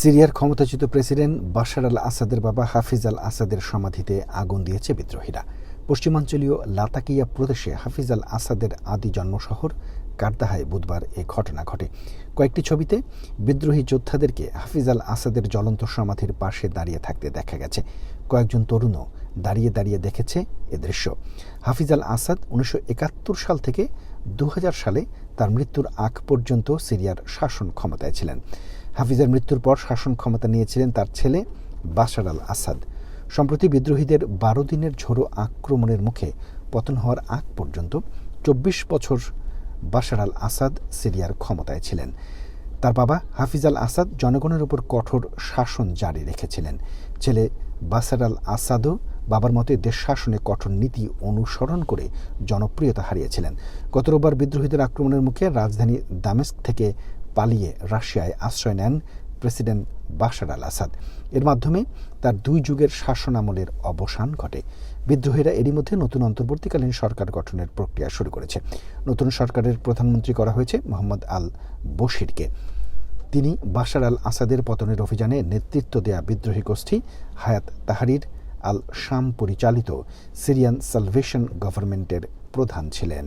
সিরিয়ার ক্ষমতাচ্যুত president Bashar আল আসাদের বাবা হাফিজ আল আসাদের সমাধিতে আগুন দিয়েছে বিদ্রোহীরা। পশ্চিমাঞ্চলীয় লাতাকিয়া প্রদেশে হাফিজ আল আসাদের আদি জন্মশহর কার্দাহায় বুধবার এ ঘটনা ঘটে। কয়েকটি ছবিতে বিদ্রোহী যোদ্ধাদেরকে হাফিজ আল আসাদের জ্বলন্ত সমাধির পাশে দাঁড়িয়ে থাকতে দেখা গেছে। কয়েকজন তরুণও দাঁড়িয়ে দাঁড়িয়ে দেখেছে এ দৃশ্য। হাফিজ আল আসাদ উনিশশো একাত্তর সাল থেকে দু হাজার সালে তার মৃত্যুর আগ পর্যন্ত সিরিয়ার শাসন ক্ষমতায় ছিলেন। হাফিজের মৃত্যুর পর শাসন ক্ষমতা নিয়েছিলেন তার ছেলে বাশার আল আসাদ সম্প্রতি বিদ্রোহীদের বারো দিনের ঝোড়ো আক্রমণের মুখে পতন হওয়ার আগ পর্যন্ত চব্বিশ বছর বাশার আল আসাদ সিরিয়ার ক্ষমতায় ছিলেন। তার বাবা হাফিজ আল আসাদ জনগণের উপর কঠোর শাসন জারি রেখেছিলেন। ছেলে বাসার আল আসাদও বাবার মতে দেশ শাসনে কঠোর নীতি অনুসরণ করে জনপ্রিয়তা হারিয়েছিলেন। গত রোববার বিদ্রোহীদের আক্রমণের মুখে রাজধানী দামেস্ক থেকে পালিয়ে রাশিয়ায় আশ্রয় নেন প্রেসিডেন্ট বাশার আল আসাদ। এর মাধ্যমে তার দুই যুগের শাসনামলের অবসান ঘটে। বিদ্রোহীরা এরই মধ্যে নতুন অন্তর্বর্তীকালীন সরকার গঠনের প্রক্রিয়া শুরু করেছে। নতুন সরকারের প্রধানমন্ত্রী করা হয়েছে মোহাম্মদ আল বশিরকে। তিনি বাশার আল আসাদের পতনের অভিযানে নেতৃত্ব দেয়া বিদ্রোহী গোষ্ঠী হায়াত তাহারির আল শাম পরিচালিত সিরিয়ান সালভেশন গভর্নমেন্টের প্রধান ছিলেন।